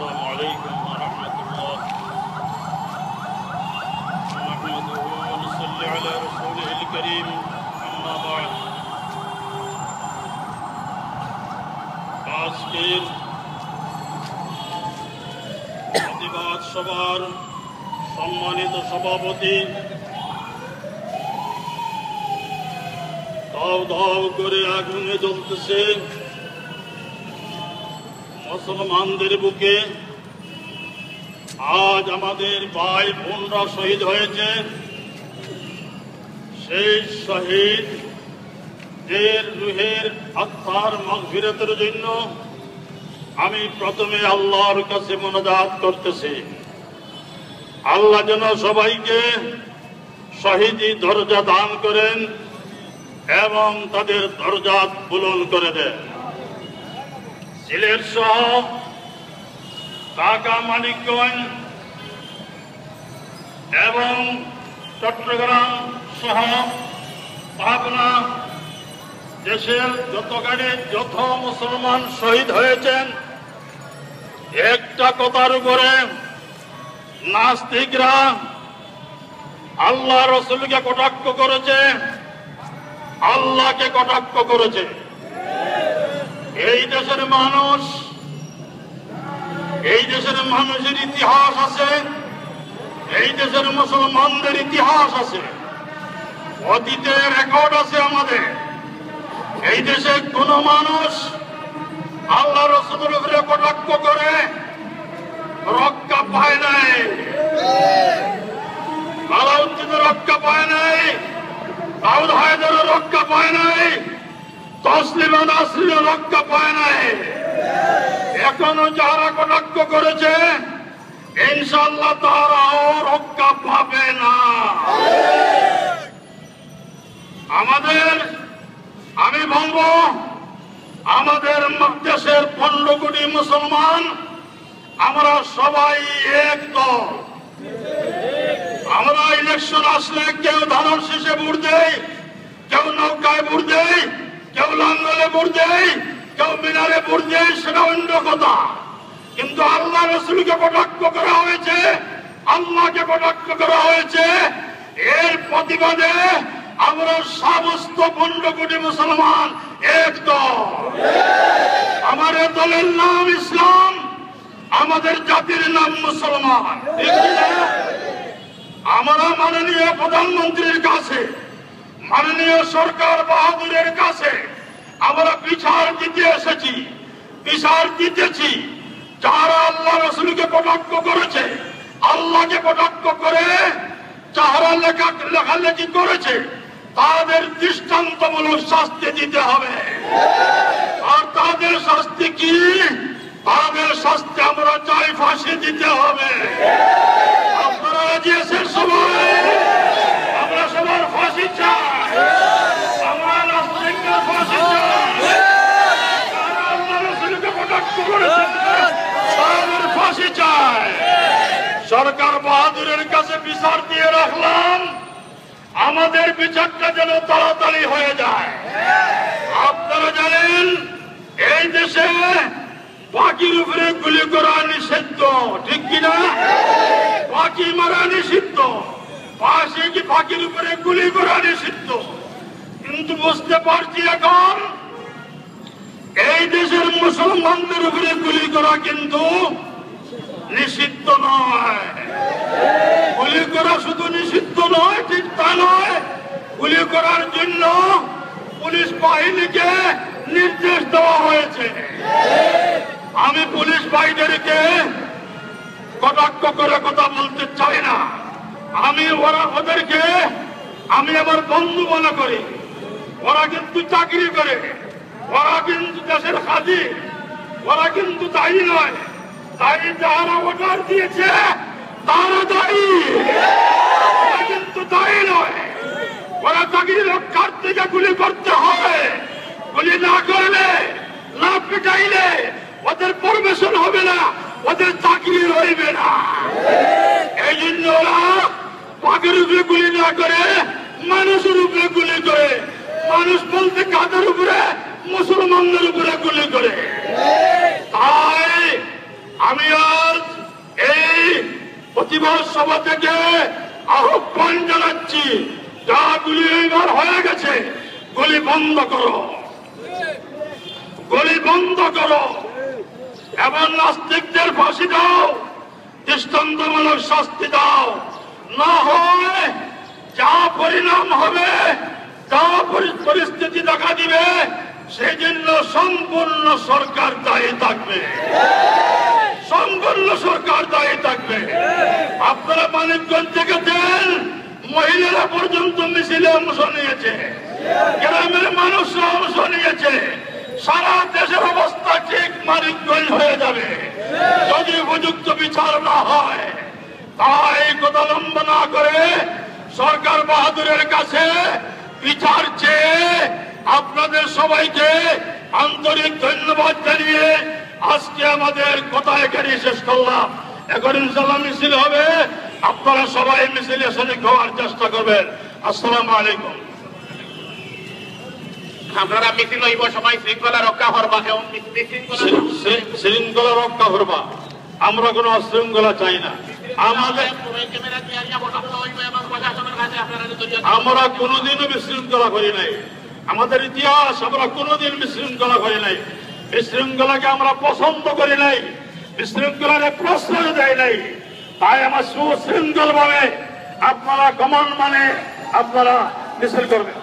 السلام عليكم ورحمة الله نحمده ونصلي على رسوله الكريم أما بعد আজকের প্রতিবাদ সভার সম্মানিত সভাপতি ধাও ধাও করে আগুনে জ্বলতেছে মুসলমানদের বুকে আজ আমাদের ভাই বোনরা শহীদ হয়েছে। সেই শহীদ এর রুহের আত্মার মগফিরতের জন্য আমি প্রথমে আল্লাহর কাছে মনোজাত করতেছি। আল্লাহ যেন সবাইকে শহীদি দরজা দান করেন এবং তাদের দরজা পূরণ করে দেন। সিলেট সহ ঢাকা মানিকগঞ্জ এবং চট্টগ্রাম সহ পাবনা দেশের যত যত মুসলমান শহীদ হয়েছেন, একটা কথার উপরে নাস্তিকরা আল্লাহ রসুলকে কটাক্ষ করেছে, আল্লাহকে কটাক্ষ করেছে। এই দেশের মানুষ এই দেশের মানুষের ইতিহাস আছে এই দেশের মুসলমানদের ইতিহাস আছে। অতীতের রেকর্ড আছে আমাদের। এই দেশে কোন মানুষ আল্লাহ রসুলের উপরে কটাক্ষ করে রক্ষা পায় নাই। আলাউদ্দিনের রক্ষা পায় নাই। দাউদ হায়দার তসলিমা নাসরিন রক্ষা পায় নাই। এখনও যারা কটাক্ষ করেছে ইনশাল্লাহ তারাও রক্ষা পাবে না। আমাদের, আমি বলব, আমাদের দেশের পনেরো কোটি মুসলমান, আমরা সবাই এক দল। আমরা ইলেকশন আসলে কেউ ধানের শেষে ভোট দেয় কেউ নৌকায় ভোট দেয় কেউ লাঙ্গলে দেয়, কেউ মিনারে দেয়, সেটা অন্য কথা। কিন্তু আল্লাহ রসুলকে কটাক্ষ করা হয়েছে, আল্লাহকে কটাক্ষ করা হয়েছে, এর প্রতিবাদে আমরা সমস্ত পনেরো কোটি মুসলমান আমার দলের নাম ইসলাম, আমাদের জাতির নাম মুসলমান। আমরা মাননীয় প্রধানমন্ত্রীর কাছে মাননীয় সরকার বাহাদুরের কাছে আমরা বিচার দিতে এসেছি, বিচার দিতেছি। যারা আল্লাহ রসুলকে কটাক্ষ করেছে, আল্লাহকে কটাক্ষ করে যাহারা লেখা লেখালেখি করেছে, তাদের দৃষ্টান্তমূলক শাস্তি দিতে হবে। আর তাদের শাস্তি কি? তাদের শাস্তি আমরা চাই ফাঁসি দিতে হবে। আপনারা রাজিয়েছেন সবাই আমরা সবার ফাঁসি চাই আমরা নাস্তিকদের ফাঁসি চাই যারা আল্লাহ রসুলকে কটাক্ষ করেছে চাই। সরকার বাহাদুরের কাছে বিচার দিয়ে রাখলাম। আমাদের বিচারটা যেন তাড়াতাড়ি হয়ে যায়। আপনারা জানেন, এই দেশে পাখির উপরে গুলি করা নিষিদ্ধ, ঠিক কিনা পাখি মারা নিষিদ্ধ, পাশে কি পাখির উপরে গুলি করা নিষিদ্ধ? কিন্তু বুঝতে পারছি এখন, এই দেশের মুসলমানদের উপরে গুলি করা কিন্তু নিষিদ্ধ নয়। গুলি করা শুধু নিষিদ্ধ নয়, ঠিক তা নয়। গুলি করার জন্য পুলিশ বাহিনীকে নির্দেশ দেওয়া হয়েছে। আমি পুলিশ বাহিনীকে কটাক্ষ করে কথা বলতে চাই না। আমি, ওরা ওদেরকে, আমি আমার বন্ধু মনে করি। ওরা কিন্তু চাকরি করে। ওরা কিন্তু দেশের খাদি। ওরা কিন্তু দায়ী নয়। দায়ী যারা অর্ডার দিয়েছে, তারা দায়ী। কিন্তু দায়ী নয়। ওরা চাকরি রক্ষার থেকে গুলি করতে হবে। গুলি না করলে, না পিটাইলে ওদের পারমিশন হবে না, ওদের চাকরি রইবে না। এই জন্য ওরা পাখির উপরে গুলি না করে, মানুষের উপরে গুলি করে, মানুষ বলতে কাদের উপরে? মুসলমানদের উপরে গুলি করে। তাই আমি আর দিবস সভা থেকে আহ্বান জানাচ্ছি, যা গুলি এইবার হয়ে গেছে। গুলি বন্ধ করো। গুলি বন্ধ করো। এবং নাস্তিকদের ফাঁসি দাও দৃষ্টান্তমূলক শাস্তি দাও। না হয় যা পরিণাম হবে যা পরিস্থিতি দেখা দিবে সেই জন্য সম্পূর্ণ সরকার দায়ী থাকবে সম্পূর্ণ সরকার দায়ী থাকবে আপনারা মানিকগঞ্জ থেকে দেন মহিলারা পর্যন্ত মিছিলে অংশ নিয়েছে। গ্রামের মানুষরা অংশ নিয়েছে। সারা দেশের অবস্থা ঠিক মানিকগঞ্জ হয়ে যাবে। যদি উপযুক্ত বিচার না হয়, তাই কথা লম্বা না করে সরকার বাহাদুরের কাছে বিচার চেয়ে আপনাদের সবাইকে আন্তরিক ধন্যবাদ জানিয়ে আজকে আমাদের কথা এখানে শেষ করলাম। এখন ইনশাল্লাহ মিছিল হবে। আপনারা সবাই মিছিলে শরিক হওয়ার চেষ্টা করবেন। আসসালামু আলাইকুম। আপনারা মিছিল হইব সবাই শৃঙ্খলা রক্ষা করবা এবং শৃঙ্খলা রক্ষা করবা। আমরা কোনো অশৃঙ্খলা চাই না। আমাদের আমরা কোনোদিনও বিশৃঙ্খলা করি নাই। আমাদের ইতিহাস আমরা কোনোদিন বিশৃঙ্খলা করি নাই। বিশৃঙ্খলাকে আমরা পছন্দ করি নাই। বিশৃঙ্খলার প্রশ্রয় দেয় নাই। তাই আমার সুশৃঙ্খল ভাবে আপনারা কমন মানে আপনারা মিছিল করবেন।